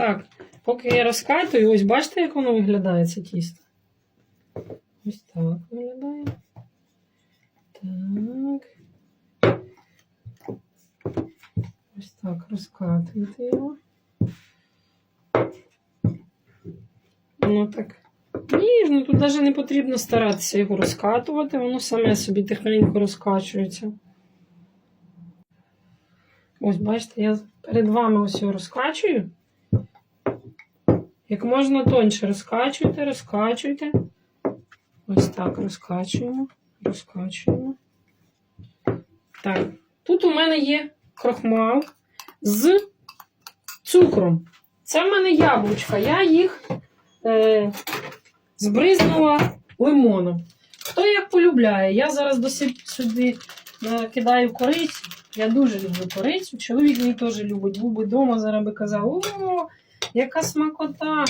Так, поки я розкатую, ось бачите, як воно виглядає, це тісто? Ось так виглядає. Так. Ось так розкатуєте його. Воно так ніжно, тут навіть не потрібно старатися його розкатувати, воно саме собі тихенько розкачується. Ось, бачите, я перед вами ось його розкачую. Як можна тоньше розкачуйте, розкачуйте. Ось так розкачуємо, розкачуємо. Так, тут у мене є крохмал з цукром. Це в мене яблучка. Я їх е, збризнула лимоном. Хто як полюбляє, я зараз досить сюди накидаю корицю. Я дуже люблю корицю. Чоловік мій теж любить. Був би вдома, зараз би казав: о, яка смакота!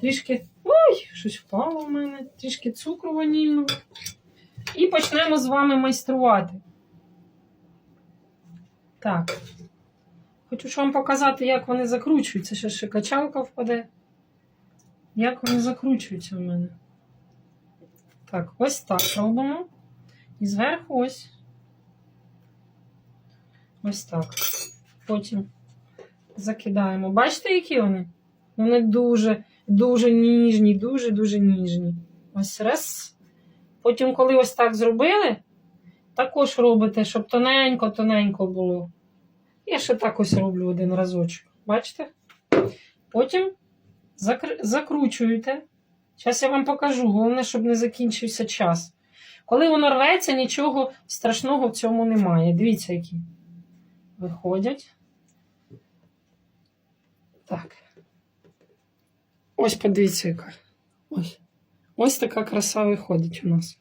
Трішки. Ой, щось впало в мене, трішки цукру ванільного. І почнемо з вами майструвати. Так. Хочу ж вам показати, як вони закручуються. Ще ще качалка впаде. Як вони закручуються в мене. Так, ось так робимо. І зверху ось. Ось так. Потім закидаємо. Бачите, які вони? Вони дуже, дуже ніжні, дуже-дуже ніжні. Ось раз. Потім, коли ось так зробили, також робите, щоб тоненько-тоненько було. Я ще так ось роблю один разочок. Бачите? Потім закр... закручуєте. Зараз я вам покажу. Головне, щоб не закінчився час. Коли воно рветься, нічого страшного в цьому немає. Дивіться, які виходять. Так. Ось подивіться, яка. Ось. Ось така краса виходить у нас.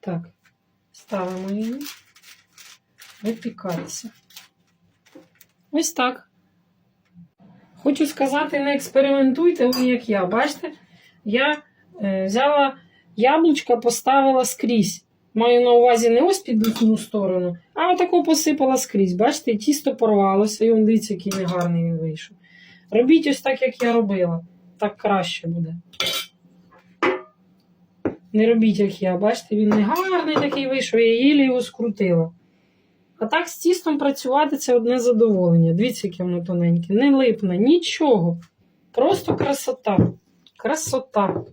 Так, ставимо її. Випікатися. Ось так. Хочу сказати, не експериментуйте ви, як я. Бачите, я е, взяла яблучка, поставила скрізь. Маю на увазі не ось під одну сторону, а отаку посипала скрізь. Бачите, тісто порвалося, і он дивіться, який негарний він вийшов. Робіть ось так, як я робила. Так краще буде. Не робіть, як я. Бачите, він не гарний такий вийшов, я їлі його скрутила. А так з тістом працювати це одне задоволення. Дивіться, яке воно тоненьке. Не липне, нічого. Просто красота. Красота.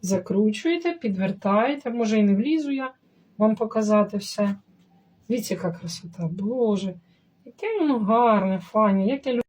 Закручуєте, підвертаєте. Може і не влізу я вам показати все. Дивіться, яка красота. Боже, яке воно гарне, файне, як я люблю.